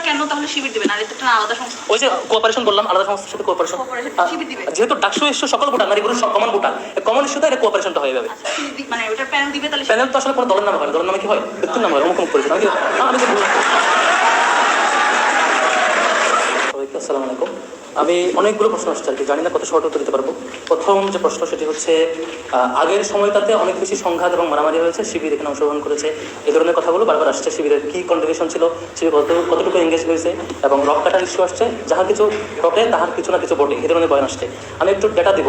কেন? তাহলে শিবির দিবেন আর একটা আলাদা সংস্থা। ওই যে কোঅপারেশন বললাম আলাদা সংস্থার সাথে কোঅপারেশন শিবির দিবে। যেহেতু ডাকসু ইস্যু সকল ভোটার নারীগুলো কমন ভোটার কমন ইস্যুতে এটা কোঅপারেশনটা হয়ে যাবে। আচ্ছা, মানে ওটা প্যানেল দিবে তাহলে প্যানেল তো আসলে কোনো দলের নামে হয় দলের নামে কি হয়? ব্যক্তির নামে হয় অমুক অমুক করেছে আমি কি- আমি তো ভুল- সবাইকে আসসালামু। আলাইকুম আমি অনেকগুলো প্রশ্ন আসছে আর কি জানি না কত শর্ট উত্তর দিতে পারব। প্রথম যে প্রশ্ন, সেটি হচ্ছে আগের সময়টাতে অনেক বেশি সংঘাত এবং মারামারি হয়েছে, শিবির এখানে অংশগ্রহণ করেছে। এই ধরনের কথাগুলো বারবার আসছে, শিবিরের কি কন্ট্রিবিউশন ছিল, শিবির কত, কতটুকু এঙ্গেজ হয়েছে এবং রক কাটার ইস্যু আসছে, যাহা কিছু ঘটে তাহার কিছু না কিছু বটে এই ধরনের বয়ান আসছে। আমি একটু ডেটা দিব।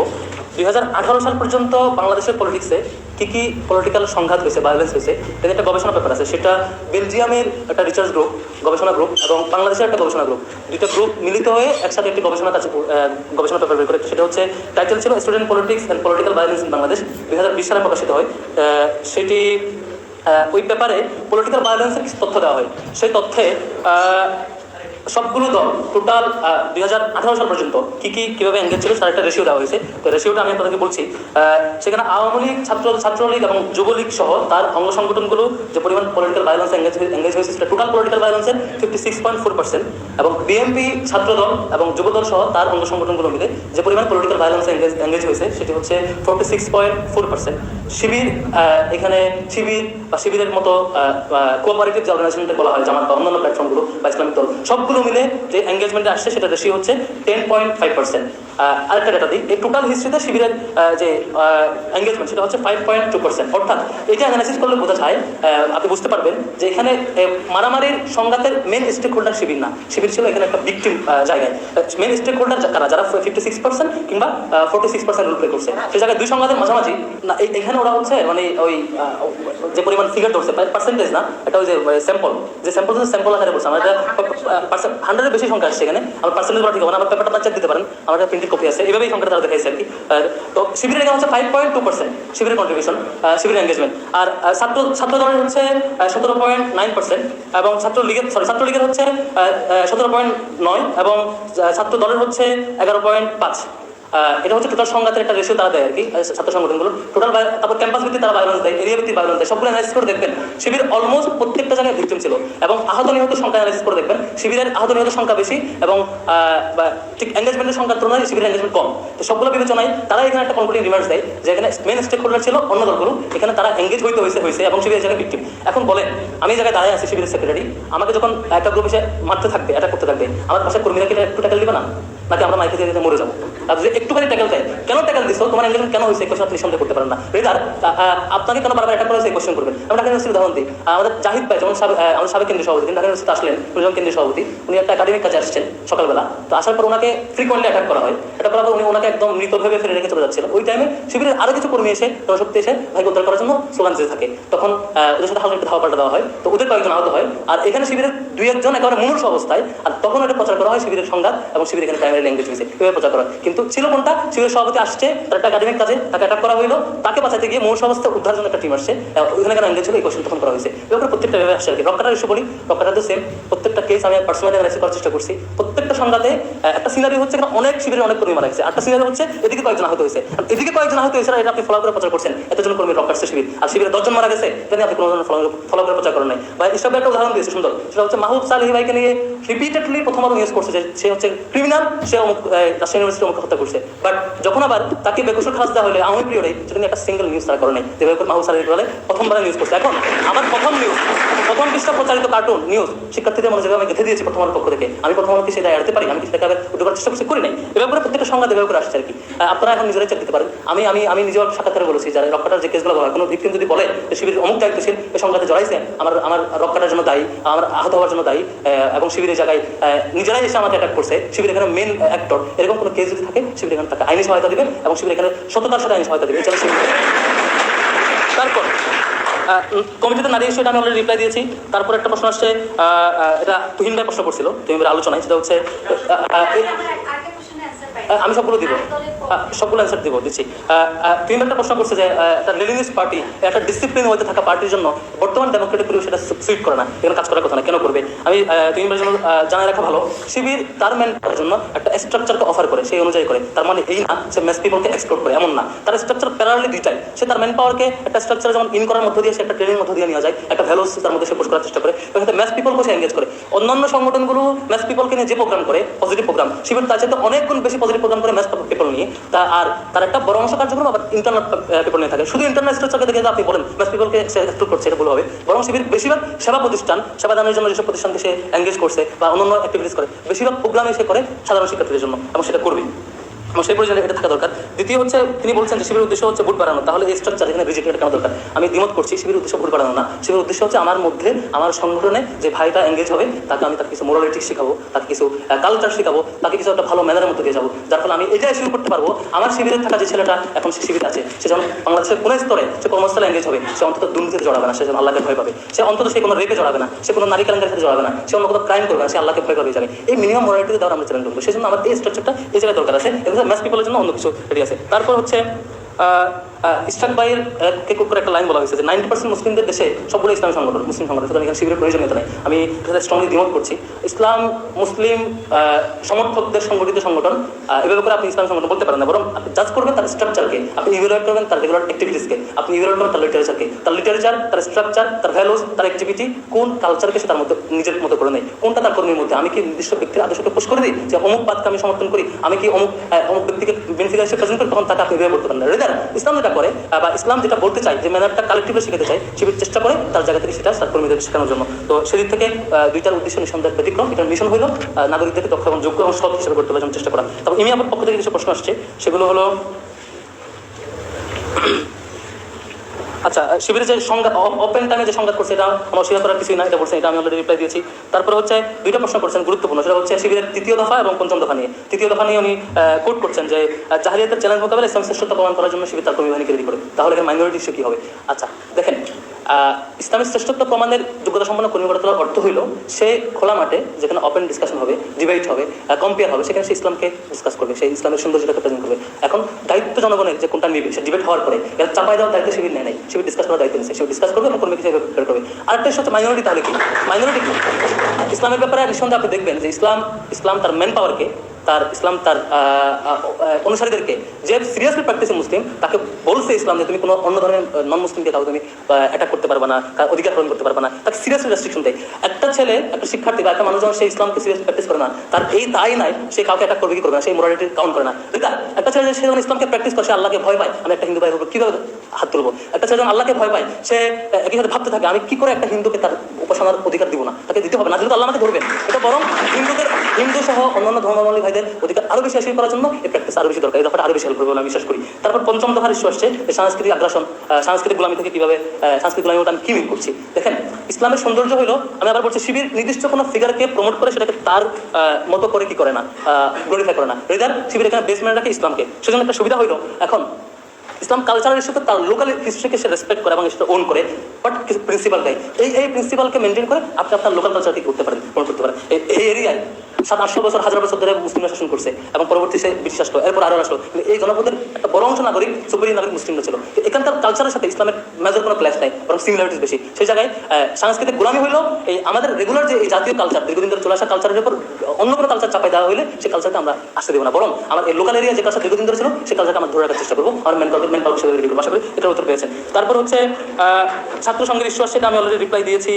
দুই হাজার আঠারো সাল পর্যন্ত বাংলাদেশের পলিটিক্সে কি কি পলিটিক্যাল সংঘাত হয়েছে ভায়োলেন্স হয়েছে, এদের একটা গবেষণা পেপার আছে। সেটা বেলজিয়ামের একটা রিসার্চ গ্রুপ গবেষণা গ্রুপ এবং বাংলাদেশের একটা গবেষণা গ্রুপ দুইটা গ্রুপ মিলিত হয়ে একসাথে একটি গবেষণা কাছে গবেষণা পেপার বের করে। সেটা হচ্ছে টাইটেল ছিল student politics and political violence in Bangladesh দুই হাজার বিশ সালে প্রকাশিত হয়। সেটি ওই পেপারে পলিটিক্যাল ভায়োলেন্সের কিছু তথ্য দেওয়া হয়। সেই তথ্যে সবগুলো দল টোটাল দুই হাজার আঠারো সাল পর্যন্ত কি কি, কীভাবে এঙ্গেজ ছিল তার একটা রেশিও দেওয়া হয়েছে। তো রেশিওটা আমি আপনাদেরকে বলছি সেখানে আওয়ামী লীগ, ছাত্র, ছাত্রলীগ এবং যুবলীগ সহ তার অঙ্গ সংগঠনগুলো যে পরিমাণ পলিটিক্যাল ভায়োলেন্স এঙ্গেজ এঙ্গেজ হয়েছে, সেটা total political ভায়োলেন্সের fifty six point four percent এবং বিএনপি ছাত্রদল এবং যুবদল সহ তার অঙ্গ সংগঠনগুলো মিলে যে পরিমাণ পলিটিক্যাল ভায়োলেন্স এঙ্গেজ এঙ্গেজ হয়েছে, সেটি হচ্ছে forty six point four percent Shibir এখানে শিবির বা শিবিরের মতো কোঅপারেটিভ যে অর্গানাইজেশনটা বলা হয়, জামাত বা অন্যান্য প্ল্যাটফর্মগুলো বা ইসলামিক দল, সবগুলো মিলে যে এঙ্গেজমেন্টে আসছে সেটা রেশিও হচ্ছে টেন পয়েন্ট ফাইভ পার্সেন্ট আরেকটা ডেটা দিই। এই টোটাল হিস্ট্রিতে শিবিরের যে এঙ্গেজমেন্ট সেটা হচ্ছে ফাইভ পয়েন্ট টু পার্সেন্ট অর্থাৎ এটা অ্যানালাইসিস করলে বোঝা যায় আপনি বুঝতে পারবেন যে এখানে মারামারির সংঘাতের মেন স্টেক হোল্ডার শিবির না। শিবির ছিল এখানে একটা ভিক্টিম জায়গায়। মেন স্টেক হোল্ডার কারা? যারা ফিফটি সিক্স পার্সেন্ট কিংবা forty six percent role play করছে। সেই জায়গায় দুই সংঘাতের মাঝামাঝি। না এখানে ওরা হচ্ছে মানে ওই যে পরিমাণ ফিগার ধরছে পার্সেন্টেজ না এটা ওই যে স্যাম্পল যে স্যাম্পল স্যাম্পল আকারে বলছে। আমরা হান্ড্রেডের বেশি সংখ্যা আসছে এখানে। আমার পার্সেন্টেজ ঠিক হবে না। আমার পেপারটা চেক দিতে পারেন। আমার একটা কপি আছে। এভাবেই সংখ্যাটা তারা দেখাইছে আর কি। তো শিবিরের এখানে হচ্ছে ফাইভ পয়েন্ট টু পার্সেন্ট শিবিরের কন্ট্রিবিউশন শিবিরের এঙ্গেজমেন্ট আর ছাত্র ছাত্র দলের হচ্ছে সতেরো পয়েন্ট নাইন পার্সেন্ট এবং ছাত্রলীগের সরি ছাত্রলীগের হচ্ছে সতেরো পয়েন্ট নয় এবং ছাত্র দলের হচ্ছে এগারো পয়েন্ট পাঁচ। এটা হচ্ছে টোটাল সংঘাতের একটা রেশিও তারা দেয় আর কি ছাত্র সংগঠনগুলো টোটাল তারপর ক্যাম্পাস ভিত্তিক তারা ভায়োলেন্স দেয় এরিয়া ভিত্তিক ভায়োলেন্স দেয়, সবগুলো অ্যানালাইসিস করে দেখবেন। শিবির অলমোস্ট প্রত্যেকটা জায়গায় ভিক্টিম ছিল। এবং আহত নিহত সংখ্যা অ্যানালাইসিস করে দেখবেন। শিবিরের আহত নিহত সংখ্যা বেশি এবং ঠিক এঙ্গেজমেন্টের সংখ্যার তুলনায় শিবিরের এঙ্গেজমেন্ট কম। তো সবগুলো বিবেচনায় তারা এখানে একটা কনক্লুডিং রিমার্স দেয় যে এখানে মেন স্টেক হোল্ডার ছিল অন্য দলগুলো। এখানে তারা এঙ্গেজ হইতে হয়েছে হয়েছে এবং শিবিরের জায়গায় ভিক্টিম এখন বলেন, আমি জায়গায় দাঁড়ায় আছি, শিবিরের সেক্রেটারি আমাকে যখন একটা গ্রুপ এসে মারতে থাকবে এটা করতে থাকবে, আমার পাশে কর্মীরা কি একটু টাকা দিবে না? নাকি আমরা মাইকে দিয়ে মরে যাব। আর যদি একটুখানি ট্যাকেল দেয়, কেন ট্যাকেল দিছো? তোমার এঙ্গেজমেন্ট কেন হয়েছে? কোশ্চেন আপনি সন্দেহ করতে পারেন না। রেদার আপনাকে কেন বারবার অ্যাটাক করা হয়েছে? কোশ্চেন করবেন। আমরা ঢাকা ইউনিভার্সিটির উদাহরণ দিই। আমাদের জাহিদ ভাই, যেমন আমাদের সাবেক কেন্দ্রীয় সভাপতি ঢাকা ইউনিভার্সিটি আসলেন যখন কেন্দ্রীয় সভাপতি, উনি একটা একাডেমিক কাজে আসছেন সকালবেলা। তো আসার পর ওনাকে ফ্রিকোয়েন্টলি অ্যাটাক করা হয়। এটা করার পর উনি ওনাকে একদম মৃত ভেবে ফেলে রেখে চলে যাচ্ছিল। ওই টাইমে শিবিরের আরও কিছু কর্মী এসে জনশক্তি এসে ভাইকে উদ্ধার করার জন্য স্লোগান দিতে থাকে। তখন ওদের সাথে হালকা একটু ধাওয়া পাল্টা দেওয়া হয়। তো ওদের কয়েকজন আহত হয়। আর এখানে শিবিরের দুই একজন একেবারে মুমূর্ষ অবস্থায়। আর তখন এটা প্রচার করা হয় শিবিরের সংঘাত এবং শিবির এখানে প্রাইমারি ল্যাঙ্গুয়েজ হয়েছে এভাবে প্রচার করা কিন্তু ছিল কোনটা? শিবিরের সভাপতি আসছে, তার একটা একাডেমিক কাজে, তাকে অ্যাটাক করা হইল। তাকে বাঁচাতে গিয়ে মুমূর্ষ অবস্থায় উদ্ধার জন্য একটা টিম আসছে। ওইখানে কেন এঙ্গেজ ছিল এই কোশ্চেন তখন করা হয়েছে। এবার প্রত্যেকটা ভেবে আসছে আর কি। রক্কাটার ইস্যু বলি, রক্কাটা তো সেম প্রত্যেকটা কেস আমি পার্সোনালি অ্যানালাইসিস করার চেষ্টা করছি। প্রত্যেকটা সংঘাতে একটা সিনারি হচ্ছে এখানে অনেক শিবিরের অনেক কর্মী মারা গেছে। একটা সিনারি হচ্ছে এদিকে কয়েকজন আহত হয়েছে। এদিকে কয়েকজন আহত হয়েছে, এটা আপনি ফলো করে প্রচার করছেন। এতজন কর্মী রক্কাটছে শিবির। আর শিবিরে দশজন মারা গেছে নিয়ে আপনি কোনো ফলো করে প্রচার করেন নাই। বা এসব একটা উদাহরণ দিয়েছে, সুন্দর। সেটা হচ্ছে মাহবুব সালেহি ভাইকে নিয়ে রিপিটেডলি প্রথমবার নিউজ করছে যে সে হচ্ছে ক্রিমিনাল সে অমুক রাজশাহী ইউনিভার্সিটি অমুক হত্যা করছে। বাট যখন আবার তাকে বেকসুর খাস দেওয়া হলে আমি প্রিয় সেটা একটা সিঙ্গেল নিউজ তারা করে নাই যেভাবে করে মাহবুব সালেহি বলে প্রথমবার নিউজ করছে। এখন, আমার প্রথম নিউজ প্রথম পৃষ্ঠা প্রচারিত কার্টুন নিউজ শিক্ষার্থীদের মনে আমি গেঁথে দিয়েছি প্রথম পক্ষ থেকে। আমি প্রথম আলোকে সেটা এড়াতে পারি, আমি সেটাকে উঠে করার চেষ্টা করছি, করি নাই। এভাবে করে প্রত্যেকটা সংঘাত এভাবে করে আসছে আর কি। আপনারা এখন নিজেরাই চেক দিতে পারেন। আমি আমি আমি নিজেও সাক্ষাৎকারে বলেছি, যারা রক্কাটার যে কেসগুলো হয়, কোনো ভিক্টিম যদি বলে যে শিবিরের অমুক দায়িত্বশীল এই সংঘাতে জড়াইছে, আমার আমার রক্কাটার জন্য দায়ী, আমার আহত হওয়ার জন্য দায়ী এবং শিবিরের জায়গায় নিজেরাই এসে আমাকে অ্যাটাক করছে শিবির এখানে মেন অ্যাক্টর এরকম কোনো কেস যদি থাকে শিবির এখানে তাকে আইনি সহায়তা দিবে এবং শিবির এখানে সততার সাথে আইনি সহায়তা দিবে এছাড়া শিবির তারপর কমিটিতে নারী ইস্যুটা আমি অলরেডি রিপ্লাই দিয়েছি। তারপর একটা প্রশ্ন আসছে এটা তুহিন ভাই প্রশ্ন করছিল তুহিন ভাই আলোচনায় সেটা হচ্ছে আমি সবগুলো দিব। সবগুলো অ্যান্সার দিব, দিচ্ছি। প্রশ্ন করছে যে একটা পার্টি একটা ডিসিপ্লিন থাকা পার্টির জন্য বর্তমান ডেমোক্রেটিক পরিবেশ সেটা সুইট করে না। এখানে কাজ করার কথা না, কেন করবে? আমি জন্য জানাই রাখা ভালো। শিবির তার করার জন্য একটা স্ট্রাকচারকে অফার করে, সেই অনুযায়ী করে। তার মানে এই না সে ম্যাস পিপলকে করে, এমন না। তার স্ট্রাকচার প্যারালি সে তার ম্যান পাওয়ারকে একটা স্ট্রাকচার যেমন ইন করার মধ্য দিয়ে, সে একটা ট্রেনিং মধ্য দিয়ে যায়, একটা ভ্যালুস তার মধ্যে সে করার চেষ্টা করে, এবং সাথে ম্যাস পিপলকে সে এঙ্গেজ করে। অন্যান্য সংগঠনগুলো ম্যাস পিপলকে নিয়ে যে প্রোগ্রাম করে পজিটিভ প্রোগ্রাম শিবির তার চাইতে অনেক গুণ বেশি পজিটিভ প্রোগ্রাম করে পিপল নিয়ে। আর তার একটা বড় অংশ কার্যক্রম আবার ইন্টারনাল পিপল নিয়ে থাকে। শুধু ইন্টারনাল স্ট্রাকচারকে দেখে আপনি বলেন ম্যাথ পিপলকে সে এক্সপ্লোর করছে, এটা ভুল বরং শিবির বেশিরভাগ সেবা প্রতিষ্ঠান, সেবা দানের জন্য যেসব প্রতিষ্ঠানকে সে এঙ্গেজ করছে বা অন্যান্য অ্যাক্টিভিটিস করে, বেশিরভাগ প্রোগ্রামে সে করে সাধারণ শিক্ষার্থীদের জন্য এবং সেটা করবে এবং সেই পরিচয় এটা থাকা দরকার। দ্বিতীয় হচ্ছে, তিনি বলছেন যে শিবিরের উদ্দেশ্য হচ্ছে ভোট বাড়ানো। তাহলে এই স্ট্রাকচার এখানে রিজেক্ট কেন দরকার? আমি দ্বিমত করছি, শিবিরের উদ্দেশ্য ভোট বাড়ানো না। শিবিরের উদ্দেশ্য হচ্ছে আমার মধ্যে, আমার সংগঠনে যে ভাইটা এঙ্গেজ হবে, তাকে আমি তাকে কিছু মোরালিটি শেখাবো, তাকে কিছু কালচার শেখাবো, তাকে কিছু একটা ভালো ম্যানারের মধ্যে দিয়ে যাব। যার ফলে আমি এটাই শুরু করতে পারব, আমার শিবিরে থাকা যে ছেলেটা এখন সে শিবির আছে, সে যখন বাংলাদেশের কোনো স্তরে, সে কর্মস্থলে এঙ্গেজ হবে, সে অন্তত দুর্নীতিতে জড়াবে না, সে যেন আল্লাহকে ভয় পাবে। সে অন্তত সে কোনো রেপে জড়াবে না, সে কোনো নারী কেলেঙ্কার সাথে জড়াবে না, সে অন্য কোনো ক্রাইম করবে না, সে আল্লাহকে ভয় পাবে যাবে এই মিনিমাম মোরালিটি দেওয়ার আমরা চ্যালেঞ্জ করব। সেই জন্য আমার এই স্ট্রাকচারটা এই জায়গায় দরকার আছে। এবং ম্যাস পিপলের জন্য অন্য কিছু রেডি আছে। তারপর হচ্ছে ইস্টাক বাইয়ের কে একটা লাইন বলা হয়েছে যে নাইনটি পার্সেন্ট মুসলিমদের দেশে সবগুলো ইসলামী সংগঠন, মুসলিম সংগঠন। সুতরাং এখানে শিবিরের প্রয়োজনীয়তা নেই আমি এটাতে স্ট্রংলি করছি। ইসলাম, মুসলিম সমর্থকদের সংগঠিত সংগঠন এভাবে করে আপনি ইসলাম সংগঠন বলতে পারেন না, বরং আপনি জাজ করবেন তার স্ট্রাকচারকে আপনি ইভ্যালুয়েট করবেন তার রেগুলার অ্যাক্টিভিটিসকে আপনি ইভ্যালুয়েট করবেন তার লিটারেচারকে তার লিটারেচার তার স্ট্রাকচার তার ভ্যালুস তার অ্যাক্টিভিটি কোন কালচারকে সে তার মধ্যে, নিজের মতো করে নেই কোনটা তার কর্মীর মধ্যে? আমি কি নির্দিষ্ট ব্যক্তির আদর্শকে পোষ করে দিই? যে অমুক বাদকে আমি সমর্থন করি? আমি কি অমুক অমুক ব্যক্তিকে বেনিফিট হিসেবে প্রেজেন্ট করি? তখন তাকে আপনি বলতে পারেন না। রেদার ইসলাম যেটা করে বা ইসলাম যেটা বলতে চায়, যে ম্যানারটা কালেকটিভলি শিখাতে চাই সে চেষ্টা করে তার জায়গা থেকে সেটা তার কর্মীদের শেখানোর জন্য। তো সেদিক থেকে দুইটার উদ্দেশ্য নিঃসন্দেহ ব্যতিক্রম। এটার মিশন হলো নাগরিকদেরকে দক্ষ এবং যোগ্য এবং সৎ হিসেবে করতে পারার চেষ্টা করা। তবে ইমি আমার পক্ষ থেকে কিছু প্রশ্ন আসছে। সেগুলো হলো আচ্ছা শিবিরের যে সংঘাত ওপেন টাইমে যে সংঘাত করছে, এটা আমার অস্বীকার করার কিছুই না এটা বলছেন এটা আমি অলরেডি রিপ্লাই দিয়েছি। তারপরে হচ্ছে দুইটা প্রশ্ন করছেন, গুরুত্বপূর্ণ, সেটা হচ্ছে শিবিরের তৃতীয় দফা এবং পঞ্চম দফা নিয়ে। তৃতীয় দফা নিয়ে উনি কোট করছেন যে জাহিরিয়াতের চ্যালেঞ্জ মোকাবেলা ইসলাম শ্রেষ্ঠতা প্রমাণ করার জন্য শিবির তার কর্মী বাহিনীকে রেডি করে। তাহলে এখানে মাইনরিটি ইস্যু কি হবে? আচ্ছা ইসলামের শ্রেষ্ঠত্ব প্রমাণের যোগ্যতা সম্পন্ন কর্মী গড়ে তোলার অর্থ হইল, সে খোলা মাঠে যেখানে ওপেন ডিসকাশন হবে ডিবেট হবে কম্পেয়ার হবে, সেখানে সে ইসলামকে ডিসকাস করবে সেই ইসলামের সৌন্দর্যটাকে প্রেজেন্ট করবে। এখন দায়িত্ব জনগণের যে কোনটা নিবে, সে ডিবেট হওয়ার পরে এর চাপাই দেওয়ার দায়িত্ব শিবির নেয় নাই শিবির ডিসকাস করার দায়িত্ব নিচ্ছে শিবির ডিসকাস করবে এবং কর্মীকে সে প্রিপেয়ার করবে আরেকটা হচ্ছে মাইনরিটি তাহলে কি? মাইনরিটি কি? ইসলামের ব্যাপারে নিঃসন্দেহে আপনি দেখবেন যে ইসলাম ইসলাম তার ম্যান পাওয়ারকে তার ইসলাম, তার অনুসারীদেরকে যে সিরিয়াসলি প্র্যাকটিসে মুসলিম, তাকে বলছে ইসলাম যে তুমি কোনো অন্য ধরনের নন মুসলিমকে কাউ তুমি অ্যাটাক করতে পারবে না, তার অধিকার হরণ করতে পারবে না, তাকে সিরিয়াসলি রেস্ট্রিকশন দেয়। একটা ছেলে, একটা শিক্ষার্থী বা একটা মানুষ যখন সেই ইসলামকে সিরিয়াস প্র্যাকটিস করে না, তার এই তাই নাই, সে কাউকে অ্যাটাক করবে কি করবে না সেই মোরালিটি কাউন্ট করে না। আছে? একটা ছেলে সে যখন ইসলামকে প্র্যাকটিস করে, সে আল্লাহকে ভয় পায়, আমি একটা হিন্দু ভাইয়ের উপর কীভাবে হাত তুলবো? একটা ছেলে যখন আল্লাহকে ভয় পায়, সে একই সাথে ভাবতে থাকে, আমি কি করে একটা হিন্দুকে তার উপাসনার অধিকার দিব না, তাকে দিতে হবে না দিলে তো আল্লাহ আমাকে ধরবেন। এটা বরং হিন্দুদের, হিন্দু সহ অন্যান্য ধর্মাবলী ভাইদের অধিকার আরও বেশি হাসিল করার জন্য এই প্র্যাকটিস আরও বেশি দরকার। এই ব্যাপারটা আরও বেশি হেল্প করবে আমি বিশ্বাস করি। তারপর পঞ্চম দফার ইস্যু আসছে যে সাংস্কৃতিক আগ্রাসন। সাংস্কৃতিক গোলামি থেকে কীভাবে সাংস্কৃতিক গোলামি ওটা আমি কি মিন করছি? দেখেন, ইসলামের সৌন্দর্য হলো আমি আবার বলছি, শিবির নির্দিষ্ট কোনো ফিগারকে প্রমোট করে সেটাকে তার মতো করে কি করে না? গ্লোরিফাই করে না। রেদার শিবির এখানে বেসমেন্ট রাখে ইসলামকে। সেজন্য একটা সুবিধা হইল, এখন ইসলাম কালচারের সাথে তার লোকাল হিস্ট্রিকে সে রেসপেক্ট করে এবং সেটা ওন করে বাট কিছু প্রিন্সিপাল দেয় এই এই প্রিন্সিপালকে মেনটেন করে আপনি আপনার লোকাল কালচারকে করতে পারেন করতে পারেন। এই এরিয়ায় সাত, আটশো বছর, হাজার বছর ধরে মুসলিমরা শাসন করছে এবং পরবর্তী সে ব্রিটিশ আসলো এরপর আরও আসলো কিন্তু এই জনপদের একটা বড় অংশ নাগরিক সুপারি নাগরিক মুসলিমরা ছিল। এখানকার কালচারের সাথে ইসলামের মেজর কোনো ক্লাস নাই, বরং সিমিলারিটিস বেশি। সেই জায়গায় সাংস্কৃতিক গোলামি হলো এই আমাদের রেগুলার যে এই জাতীয় কালচার দীর্ঘদিন ধরে চলে আসা কালচারের উপর অন্য কোনো কালচার চাপাই দেওয়া হলে সেই কালচারটা আমরা আসতে দেবো না। বরং আমার এই লোকাল এরিয়া যে কালচার দীর্ঘদিন ধরে ছিল সেই কালচারকে আমরা ধরে রাখার চেষ্টা করব। আমার মেন মেন পাওয়ার হিসেবে রেডি করব, আশা করি এটার উত্তর পেয়েছেন। তারপর হচ্ছে ছাত্র সংঘের ইস্যু আসছে, এটা আমি অলরেডি রিপ্লাই দিয়েছি।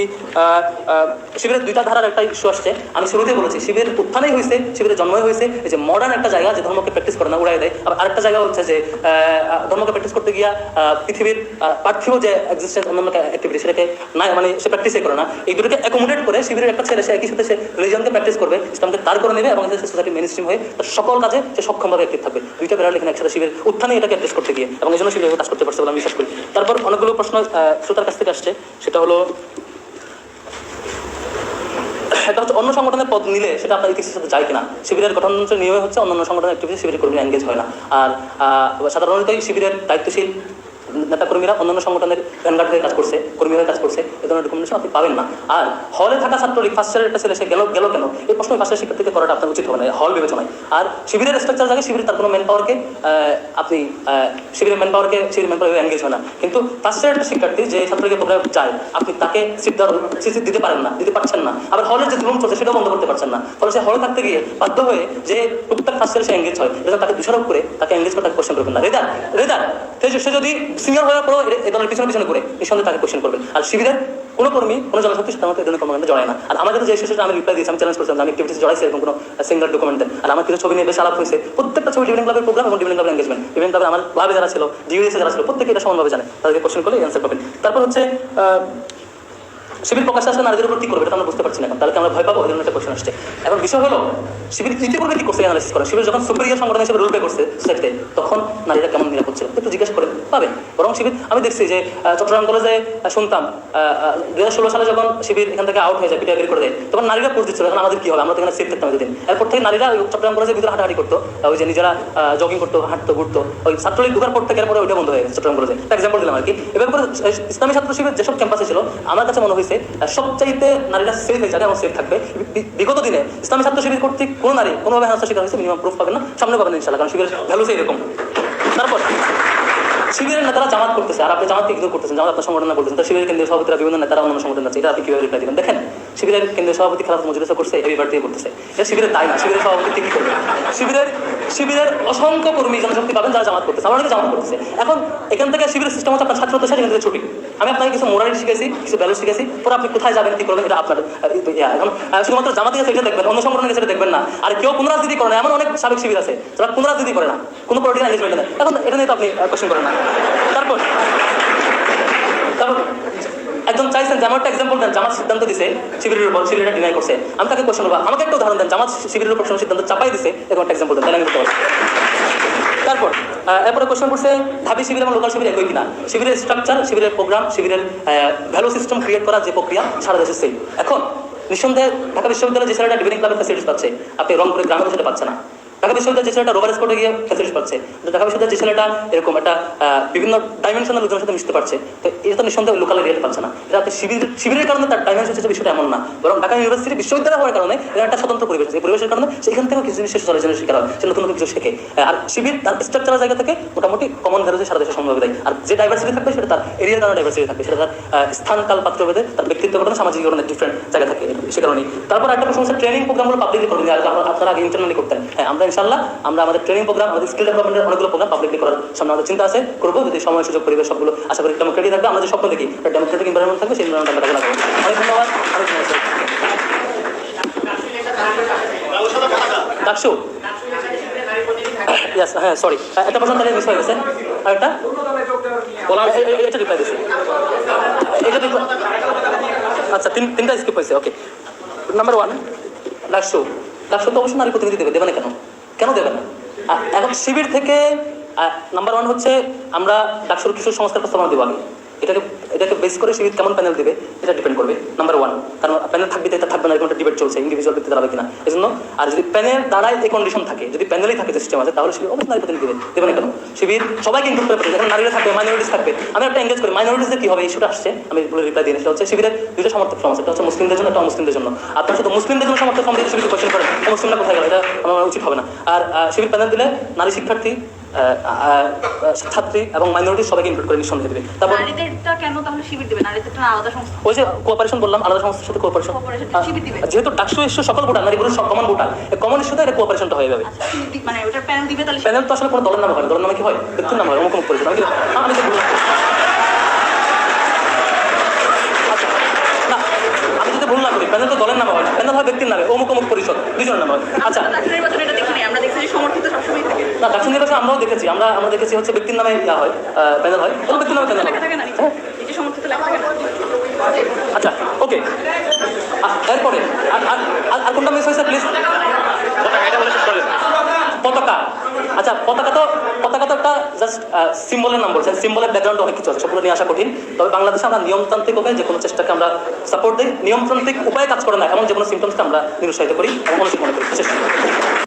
শিবিরের দুইটা ধারার একটা ইস্যু আসছে। আমি শুরুতেই বলেছি, শিবিরের উত্থানেই হয়েছে শিবিরের জন্মই হয়েছে। এই যে মডার্ন একটা জায়গা যে ধর্মকে প্র্যাকটিস করে না, উড়াই দেয়। আবার আরেকটা জায়গা হচ্ছে যে ধর্মকে প্র্যাকটিস করতে গিয়া পৃথিবীর পার্থিব যে এক্সিস্টেন্স অন্যান্য অ্যাক্টিভিটি সেটাকে না মানে সে প্র্যাকটিসই করে না। এই দুটোকে অ্যাকোমোডেট করে শিবিরের একটা ছেলে, সে একই সাথে সে রিলিজনকে প্র্যাকটিস করবে, ইসলামকে তার করে নেবে এবং সোসাইটি মেন স্ট্রিম হয়ে তার সকল কাজে সে সক্ষমভাবে অ্যাক্টিভ থাকবে। দুইটা বেড়ালে এখানে একসাথে শিবির উত্থানে এটাকে অ্যাড্রেস করতে গিয়ে। এবং এই জন্য শিবির কাজ করতে পারছে বলে আমি বিশ্বাস করি। তারপর অনেকগুলো প্রশ্ন শ্রোতার কাছ থেকে আসছে। সেটা হলো এটা হচ্ছে অন্য সংগঠনের পদ নিলে সেটা আপনার ইতিহাসের সাথে যায় কিনা? শিবিরের গঠনতন্ত্রের নিয়মে হচ্ছে অন্য সংগঠনের অ্যাক্টিভিটি শিবিরের কর্মী এঙ্গেজ হয় না। আর সাধারণত শিবিরের দায়িত্বশীল নেতা কর্মীরা অন্যান্য সংগঠনের ভ্যানগার্ড হয়ে কাজ করছে, কর্মী হয়ে কাজ করছে, এ ধরনের ডকুমেন্টেশন আপনি পাবেন না। আর হলে থাকা ছাত্রলীগ ফার্স্ট ইয়ারের একটা ছেলে, সে গেল গেল কেন? এই প্রশ্ন ফার্স্ট ইয়ার শিক্ষার্থীকে করাটা আপনার উচিত হবে না হল বিবেচনায়। আর শিবিরের স্ট্রাকচার জায়গায় শিবির তার কোনো ম্যান পাওয়ারকে আপনি শিবিরের ম্যান পাওয়ারকে শিবির ম্যান পাওয়ার এনগেজ হয় না। কিন্তু ফার্স্ট ইয়ারের একটা শিক্ষার্থী যে ছাত্রলীগের প্রোগ্রামে যায়, আপনি তাকে সিট সিট দিতে পারেন না, দিতে পারছেন না। আবার হলের যে রুম চলছে, সেটাও বন্ধ করতে পারছেন না। ফলে সে হলে থাকতে গিয়ে বাধ্য হয়ে যে টুকটাক ফার্স্ট ইয়ারে সে এঙ্গেজ হয়, এটা তাকে দোষারোপ করে তাকে এঙ্গেজ করে তাকে কোশ্চেন করবেন না। রেদার রেদার সে যদি সিনিয়র হওয়ার পরও এ- দলের পিছনে পিছনে করে নিঃসন্দেহে তাকে কোশ্চেন করবেন। আর শিবিরের কোনো কর্মী, কোনো জনশক্তি সাধারণত এই ধরনের কর্মকাণ্ডে জড়ায় না। আর আমাদের যে শেষে আমি রিপ্লাই দিয়েছি, আমি চ্যালেঞ্জ করেছিলাম আমি একটিভিটিস জড়াইছি এরকম কোনো সিঙ্গার ডকুমেন্টে আর আমার কিছু ছবি নিয়ে বেশ আলাপ হয়েছে। প্রত্যেকটা ছবি ডিভিনিং ক্লাবের প্রোগ্রাম এবং ডিভিনিং ক্লাবের এঙ্গেজমেন্ট ডিভিনিং ক্লাবের আমার ভাবে যারা ছিল ডিউএসএ যারা ছিল, প্রত্যেকে এটা সমানভাবে জানে। তাদেরকে কোয়েশ্চেন করলে অ্যান্সার পাবেন। তারপর হচ্ছে শিবির প্রকাশ আসলে নারীদের উপর কি করবে, এটা আমরা বুঝতে পারছি না তাহলে আমরা ভয় পাবো? এই একটা কোশ্চেন আসছে। এখন বিষয় হলো, শিবির ইতিপূর্বে কি করছে অ্যানালাইসিস করে? শিবির যখন সুপিরিয়ার সংগঠন হিসেবে রোল প্লে করছে সোসাইটিতে তখন নারীরা কেমন নিরাপদ ছিল? একটু জিজ্ঞেস করে পাবে। বরং শিবির, আমি দেখছি যে চট্টগ্রাম কলেজে শুনতাম দুই হাজার সালে যখন শিবির এখান থেকে আউট হয়ে যায় বের করে দেয়, তখন নারীরা পোস্ট দিচ্ছিল, এখন আমাদের কি হবে? আমরা তো এখানে সেফ থাকতাম এতদিন। এরপর থেকে নারীরা চট্টগ্রাম কলেজের ভিতরে হাঁটাহাঁটি করতো ওই যে নিজেরা জগিং করতো, হাঁটতো, ঘুরতো, ওই ছাত্রলীগ ঢুকার পর থেকে এরপরে ওইটা বন্ধ হয়ে গেছে চট্টগ্রাম কলেজে এক্সাম্পল দিলাম আর কি। এবার ইসলামী ছাত্র শিবির যেসব ক্যাম্পাসে ছিল, আমার কাছে মনে হয়েছে আহ, সবচাইতে নারীরা সেফ হয়ে যাবে এবং সেফ থাকবে। বিগত দিনে ইসলামী ছাত্র শিবির কর্তৃক কোনো নারী কোনোভাবে হেনস্থার শিকার হয়েছে মিনিমাম প্রুফ পাবেন না সামনে পাবেন ইনশাল্লাহ কারণ শিবিরের ভ্যালু সেই এরকম তারপর শিবিরের নেতারা জামাত করতেছে আর আপনি জামাতকে ইগনোর করতেছেন জামাত আপনার সংগঠন করতেছেন তো শিবিরের কেন্দ্রীয় সভাপতিরা বিভিন্ন নেতারা অন্য সংগঠন আছে এটা আপনি কীভাবে রিপ্লাই দিবেন? দেখেন শিবিরের কেন্দ্রীয় সভাপতি খেলাফত মজুরিসা করছে এই ব্যাপার দিয়ে করতেছে। এটা শিবিরের দায় না শিবিরের সভাপতি কি করবে। শিবিরের শিবিরের অসংখ্য কর্মী জনশক্তি পাবেন যারা জামাত করতেছে আমার জামাত করতেছে। এখন এখান থেকে শিবিরের সিস্টেম হচ্ছে আপনার ছাত্র তো সেখান থেকে ছুটি। আমি আপনাকে কিছু মোরালি শিখেছি কিছু ভ্যালু শিখেছি পরে আপনি কোথায় যাবেন, কি করবেন, এটা আপনার শুধুমাত্র জামাতে গেছে এটা দেখবেন, অন্য সংগঠনের এটা দেখবেন না। আর কেউ পুনরাজনীতি করে না, এমন অনেক সাবেক শিবির আছে, যারা পুনরাজনীতি করে না, কোনো পলিটিক্যাল এঙ্গেজমেন্ট নেই। এখন এটা নিয়ে তো আপনি কোশ্চেন করেন না। তারপর তারপর, একজন চাইছেন যে, আমার একটা এক্সাম্পল দেন, জামাত সিদ্ধান্ত দিছে, শিবিরের উপর শিবিরটা ডিনাই করছে। আমি তাকে কোশ্চেন করব, আমাকে একটা উদাহরণ দেন, জামাত শিবিরের উপর সিদ্ধান্ত চাপাই দিছে, এরকম একটা এক্সাম্পল দেন, তাহলে আমি বলতে পারব। তারপর এরপরে কোশ্চেন করছে ঢাবি শিবির এবং লোকাল শিবির একই কিনা? শিবিরের স্ট্রাকচার শিবিরের প্রোগ্রাম শিবিরের ভ্যালু সিস্টেম ক্রিয়েট করার যে প্রক্রিয়া, সারা দেশে সেই এখন, নিঃসন্দেহে ঢাকা বিশ্ববিদ্যালয়ে যে ছেলেটা ডিভিনিং ক্লাবের ফ্যাসিলিটিস পাচ্ছে, আপনি রংপুরের গ্রামের সেটা পাচ্ছে না। ঢাকা বিশ্ববিদ্যালয়ে যে ছেলেটা রোভার স্পোর্টে গিয়ে ফ্যাসিলিটিস পাচ্ছে ঢাকা বিশ্ববিদ্যালয়ে যে ছেলেটা এরকম একটা বিভিন্ন ডাইমেনশনাল লোকজনের সাথে মিশতে পারছে, তো এটা তো নিঃসন্দেহে লোকাল এরিয়াতে পাচ্ছে না। এটা শিবির, শিবিরের কারণে তার ডাইমেনশন হচ্ছে বিষয়টা এমন না, বরং ঢাকা ইউনিভার্সিটি বিশ্ববিদ্যালয় হওয়ার কারণে এটা একটা স্বতন্ত্র পরিবেশ এই পরিবেশের কারণে সেখান থেকেও কিছু জিনিস চলে জিনিস শেখা হয়, সে নতুন কিছু শেখে। আর শিবির তার স্ট্রাকচারের জায়গা থেকে মোটামুটি কমন ভ্যালুজে সারা দেশে সম্ভব দেয়। আর যে ডাইভার্সিটি থাকবে সেটা তার এরিয়ার কারণে ডাইভার্সিটি থাকবে, সেটা তার স্থান, কাল, পাত্র, ভেদে তার ব্যক্তিত্ব কারণে সামাজিক কারণে ডিফারেন্ট জায়গা থাকে সে কারণে তারপর একটা প্রশ্ন ট্রেনিং প্রোগ্রামগুলো পাবলিকলি করবেন আপনারা আগে ইন্টারনালি করতেন হ্যাঁ আমরা ইনশাল্লাহ আমরা আমাদের ট্রেনিং প্রোগ্রাম আমাদের স্কিল ডেভেলপমেন্টের অনেকগুলো প্রোগ্রাম পাবলিকলি করার সামনে আমাদের চিন্তা আছে করব যদি সময় সুযোগ পরিবেশ সবগুলো আশা করি ডেমোক্রেটিক থাকবে আমাদের স্বপ্ন দেখি ডেমোক্রেটিক এনভারনমেন্ট থাকবে সেই এনভারনমেন্ট আমরা অনেক ধন্যবাদ অনেক ধন্যবাদ। ডাকসু ইয়াস হ্যাঁ সরি একটা প্রশ্ন তাহলে মিস হয়ে গেছে। আর একটা এটা রিপ্লাই এটা আচ্ছা তিন তিনটা স্কিপ হয়েছে okay number one DUCSU DUCSU তো অবশ্যই নারী প্রতিনিধি দেবে দেবে না কেন? কেন দেবেন না? এখন শিবির থেকে নাম্বার ওয়ান হচ্ছে আমরা ডাকসুর কিশোর সংস্থার প্রস্তাবনা দেবো আগে। এটাকে এটাকে বেস করে শিবির কেমন প্যানেল দেবে, এটা ডিপেন্ড করবে। নাম্বার ওয়ান কারণ প্যানেল থাকবে এটা থাকবে না, এরকম একটা ডিবেট চলছে ইন্ডিভিজুয়াল ব্যক্তি দাঁড়াবে কিনা। এই জন্য আর যদি প্যানেল দাঁড়ায় এই কন্ডিশন থাকে, যদি প্যানেলই থাকে সিস্টেম আছে, তাহলে শিবির অবশ্যই নারী দেবে। দেবে না কেন? শিবির সবাইকে ইনক্লুড করে এখানে নারীরা থাকবে মাইনরিটিস থাকবে। আমি একটা এঙ্গেজ করি মাইনরিটিসে কি হবে? ইস্যুটা আসছে, আমি বলে রিপ্লাই দিই সেটা হচ্ছে শিবিরের দুটো সমর্থক ফর্ম আছে হচ্ছে মুসলিমদের জন্য একটা মুসলিমদের জন্য। আপনার শুধু মুসলিমদের জন্য সমর্থক ফর্ম দিয়ে শিবির কোশ্চেন করেন মুসলিমরা কোথায় গেল, এটা আমার উচিত হবে না। আর শিবির প্যানেল দিলে নারী শিক্ষার্থী ছাত্রী এবং মাইনরিটি সবাইকে ইনক্লুড করে নিঃসন্দেহে দেবে। তারপর নারীদেরটা কেন তাহলে শিবির দেবে? নারীদেরটা আলাদা সংস্থা। ওই যে কোঅপারেশন বললাম আলাদা সংস্থার সাথে কোঅপারেশন শিবির দিবে। যেহেতু ডাকসু ইস্যু সকল ভোটার নারী পুরুষ কমন ভোটার কমন ইস্যুতে এটা কোঅপারেশনটা হয়ে যাবে। আচ্ছা মানে ওটার প্যানেল দিবে তাহলে প্যানেল তো আসলে কোনো দলের নাম হয়। দলের নামে কি হয়? ব্যক্তির নাম হয় অমুক অমুক পরিষদ আমি আচ্ছা, না, আমি যদি ভুল না করি প্যানেল তো দলের নামে হয় প্যানেল হয় ব্যক্তির নামে অমুক অমুক পরিষদ দুজনের নামে হয়। আচ্ছা আমরা দেখছি সমর্থিত সবসময় থাকে। না ডাকসু নির্বাচন আমরাও দেখেছি। আমরা আমরা দেখেছি হচ্ছে ব্যক্তির নামে ইয়া হয় প্যানেল হয়। কোনো ব্যক্তির নামে প্যানেল লেখা থাকে না নিচে। হ্যাঁ। সমর্থিত লেখা থাকে না। আচ্ছা ওকে। এরপরে আর আর কোনটা মিস হয়েছে প্লিজ পতাকা। আচ্ছা পতাকা তো পতাকা তো একটা জাস্ট সিম্বলের নাম বলছেন সিম্বলের ব্যাকগ্রাউন্ড অনেক কিছু আছে সবগুলো নিয়ে আসা কঠিন তবে বাংলাদেশে আমরা নিয়মতান্ত্রিক উপায়ে যে কোনো চেষ্টাকে আমরা সাপোর্ট দিই। নিয়মতান্ত্রিক উপায়ে কাজ করে না এমন যে কোনো সিমটমসকে আমরা নিরুৎসাহিত করি এবং মনে করি।